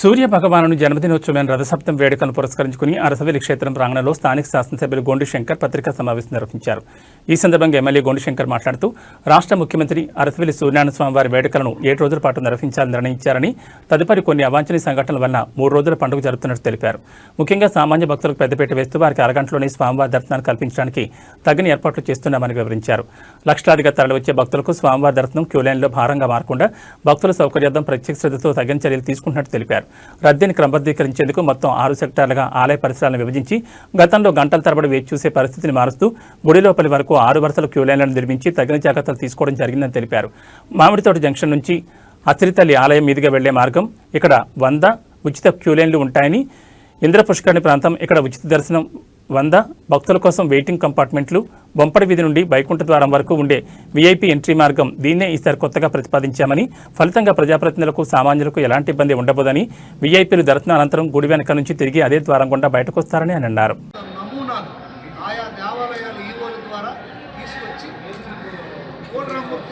సూర్య భగవాను జన్మదినోత్సవమైన రథసప్తం వేడుకలను పురస్కరించుకుని అరసవెలి క్షేత్రం ప్రాంగణంలో స్థానిక శాసనసభ్యులు గోండి శంకర్ పత్రికా సమావేశం నిర్వహించారు. ఈ సందర్భంగా ఎమ్మెల్యే గోండి శంకర్ మాట్లాడుతూ రాష్ట్ర ముఖ్యమంత్రి అరసవెలి సూర్యనారాయణ స్వామి వారి వేడుకలను ఏడు రోజుల పాటు నిర్వహించాలని నిర్ణయించారని తదుపరి కొన్ని అవాంఛనీయ సంఘటనల వల్ల మూడు రోజుల పండుగ జరుపుతున్నట్టు తెలిపారు. ముఖ్యంగా సామాన్య భక్తులకు పెద్దపీట వేస్తూ వారికి అరగంటలోనే స్వామివారి దర్శనాన్ని కల్పించడానికి తగిన ఏర్పాట్లు చేస్తున్నామని వివరించారు. లక్షలాదిగా తరలివచ్చే భక్తులకు స్వామివారి దర్శనం క్యూ లైన్లో భారంగా మారకుండా భక్తుల సౌకర్యార్థం ప్రత్యేక శ్రద్ధతో తగిన చర్యలు తీసుకుంటున్నట్టు తెలిపారు. రద్దీని క్రమబద్ధీకరించేందుకు మొత్తం ఆరు సెక్టార్లుగా ఆలయ పరిసరాలను విభజించి గతంలో గంటల తరబడి వేచి చూసే పరిస్థితిని మారుస్తూ గుడి లోపలి వరకు ఆరు వరుసల క్యూ లైన్లను నిర్మించి తగిన జాగ్రత్తలు తీసుకోవడం జరిగిందని తెలిపారు. మామిడితోట జంక్షన్ నుంచి అసిరితల్లి ఆలయం మీదుగా వెళ్ళే మార్గం ఇక్కడ వంద ఉచిత క్యూ లైన్లు ఉంటాయని ఇంద్ర పుష్కరిణి ప్రాంతం ఇక్కడ ఉచిత దర్శనం వంద భక్తుల కోసం వెయిటింగ్ కంపార్ట్మెంట్లు బొంపడి వీధి నుండి వైకుంఠ ద్వారం వరకు ఉండే వీఐపీ ఎంట్రీ మార్గం దీన్నే ఈసారి కొత్తగా ప్రతిపాదించామని ఫలితంగా ప్రజాప్రతినిధులకు సామాన్యులకు ఎలాంటి ఇబ్బంది ఉండబోదని వీఐపీలు దర్శనం అనంతరం గుడి వెనక నుంచి తిరిగి అదే ద్వారం గుండా బయటకు వస్తారని అని అన్నారు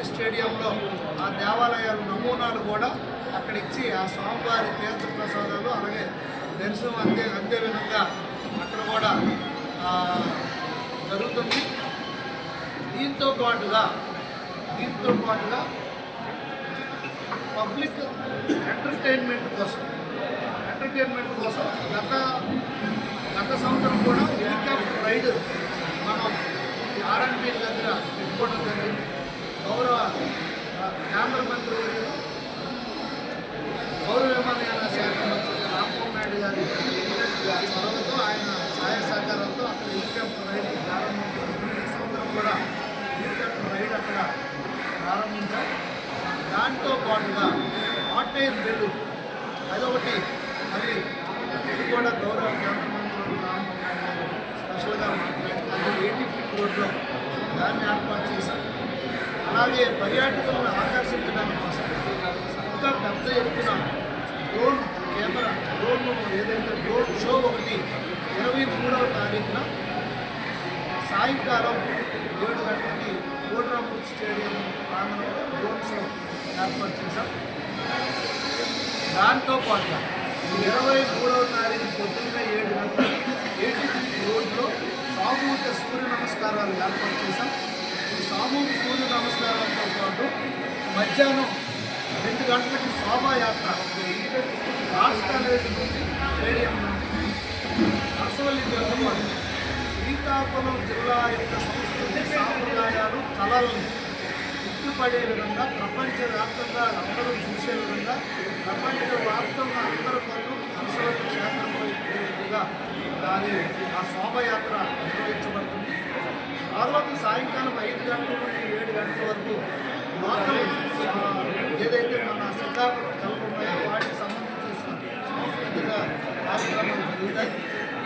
స్టేడియంలో ఆ దేవాలయాల నమూనాలు కూడా అక్కడ ఇచ్చి ఆ స్వామివారి తీర్థ ప్రసాదాలు అలాగే దర్శనం అందే అందే విధంగా దీంతో పాటుగా దీంతో పాటుగా పబ్లిక్ ఎంటర్టైన్మెంట్ కోసం ఎంటర్టైన్మెంట్ కోసం గత గత సంవత్సరం కూడా హెలికాప్టర్ రైడ్ మనం ఆర్ఎన్బి దగ్గర పెట్టుకోవడం జరిగింది. గౌరవ కేంద్ర మంత్రి వర్యులు పౌర విమానయాన శాఖ మంత్రి రామ్మోహన్ నాయుడు గారి దాంతో పాటుగా హాట్ బిల్లు అదొకటి. మరి ఇది కూడా గౌరవ కేంద్ర మంత్రులు స్పెషల్గా మాట్లాడి ఎయిటీ ఫీట్ రోడ్లో దాన్ని ఏర్పాటు చేశారు. అలాగే పర్యాటకులను ఆకర్షించడానికి కోసం ఇంకా పెద్ద ఎత్తున డ్రోన్ కెమెరా డ్రోన్ ఏదైతే డ్రోన్ షో ఒకటి ఇరవై మూడవ తారీఖున సాయంకాలం ఏడు గంటలకి కోట్రామూర్ స్టేడియం ప్రాంగణంలో డ్రోన్ షో ఏర్పాటు చేశాం దాంతో పాటు ఇరవై మూడవ తారీఖు పొద్దున్న ఏడు గంటలకి ఏటీ రోడ్లో సామూహిక సూర్య నమస్కారాలు ఏర్పాటు చేశాం ఈ సామూహిక సూర్య నమస్కారాలతో పాటు మధ్యాహ్నం రెండు గంటలకి శోభాయాత్ర ఆర్ట్స్ కాలేజ్ నుండి స్టేడియం నర్సవల్లి జరుగుతుంది శ్రీకాకుళం జిల్లా యొక్క సంస్కృతి సాంప్రదాయాలు కళలను గుర్తుపడే విధంగా ప్రపంచవ్యాప్తంగా అందరూ చూసే విధంగా ప్రపంచవ్యాప్తంగా అందరూ పనులు నర్సవల్లి క్షేత్రంలో విధంగా దాని ఆ శోభయాత్ర నిర్వహించబడుతుంది. తర్వాత సాయంకాలం ఐదు గంటల నుండి ఏడు గంటల వరకు మాత్రం ఏదైతే మన శ్రీకాకుళం కళలు వాటికి సంబంధించిన సాంస్కృతిక కార్యక్రమాలు జరుగుతాయి.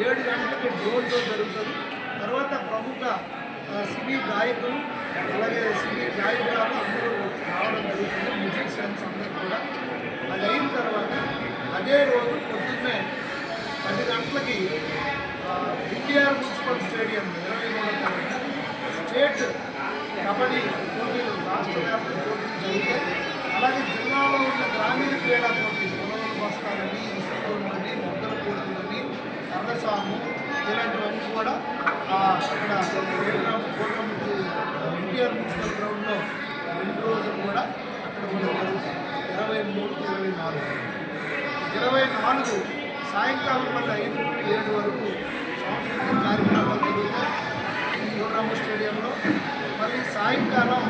ఏడు గంటలకి డోర్ షో జరుగుతుంది. తర్వాత ప్రముఖ సినీ గాయకులు అలాగే సినీ గాయకులు అందరూ రావడం జరుగుతుంది. మ్యూజిషియన్స్ అందరూ కూడా. అది అయిన తర్వాత అదే రోజు పొద్దున్నే పది గంటలకి ఎన్టీఆర్ మున్సిపల్ స్టేడియం ఇరవై మూడో తారీఖున స్టేట్ కబడ్డీ పోటీలు రాష్ట్ర వ్యాప్త పోటీలు జరిగితే అలాగే జిల్లాలో ఉన్న గ్రామీణ క్రీడా పోటీలు పొలవలు బస్తాలని ఇసుకని మొగ్గల పోటీలని కర్రసాము ఇలాంటివన్నీ కూడా ఆ, అక్కడ కోటమికి ఎన్టీఆర్ మున్సిపల్ గ్రౌండ్లో రెండు రోజులు కూడా అక్కడ కూడా జరుగుతాయి ఇరవై మూడు ఇరవై నాలుగు ఇరవై నాలుగు సాయంకాలం మళ్ళీ ఐదు నుండి ఏడు వరకు సాంస్కృతిక కార్యక్రమాలు జరుగుతాయి. కోట్రామ స్టేడియంలో మళ్ళీ సాయంకాలం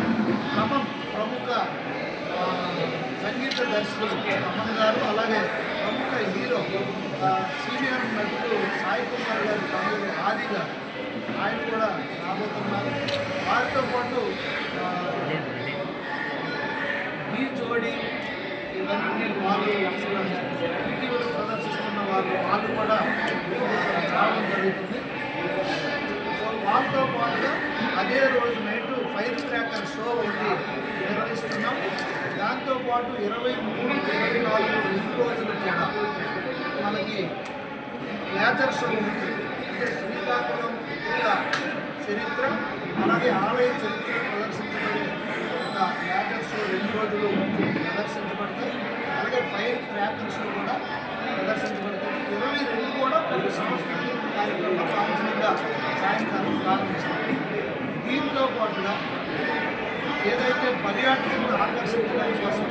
ఖమ్మం ప్రముఖ సంగీత దర్శకులు ఖమ్మం గారు అలాగే ప్రముఖ హీరో సీనియర్ నటుడు సాయి కుమార్ గారి తమ్ముడు ఆది గారు ఆయన కూడా రాబోతున్నారు. వారితో పాటు ఆ, ఈ జోడి వారు ఇటీవల ప్రదర్శిస్తున్న వారు వాళ్ళు కూడా రావడం జరుగుతుంది సో వాళ్ళతో పాటుగా అదే రోజు నైట్ ఫైర్ క్రాకర్ షో ఒకటి నిర్వహిస్తున్నాం దాంతోపాటు ఇరవై మూడు ఇరవై నాలుగు రెండు రోజులు కూడా మనకి లేజర్ షో ఉంటుంది అంటే శ్రీకాకుళం చరిత్ర అలాగే ఆలయ చరిత్ర ప్రదర్శించబడే ఒక లేజర్ షో రెండు రోజులు ప్రదర్శించబడతాయి అలాగే ఫైర్ ట్రాపింగ్స్లో కూడా ప్రదర్శించబడతాయి ఇరవై రెండు కూడా పలు సంస్కృతి కార్యక్రమాలు ప్రాథమికంగా సాయంకాలం ప్రారంభిస్తాయి. దీంతో పాటుగా ఏదైతే పర్యాటకులు ఆకర్షించడం కోసం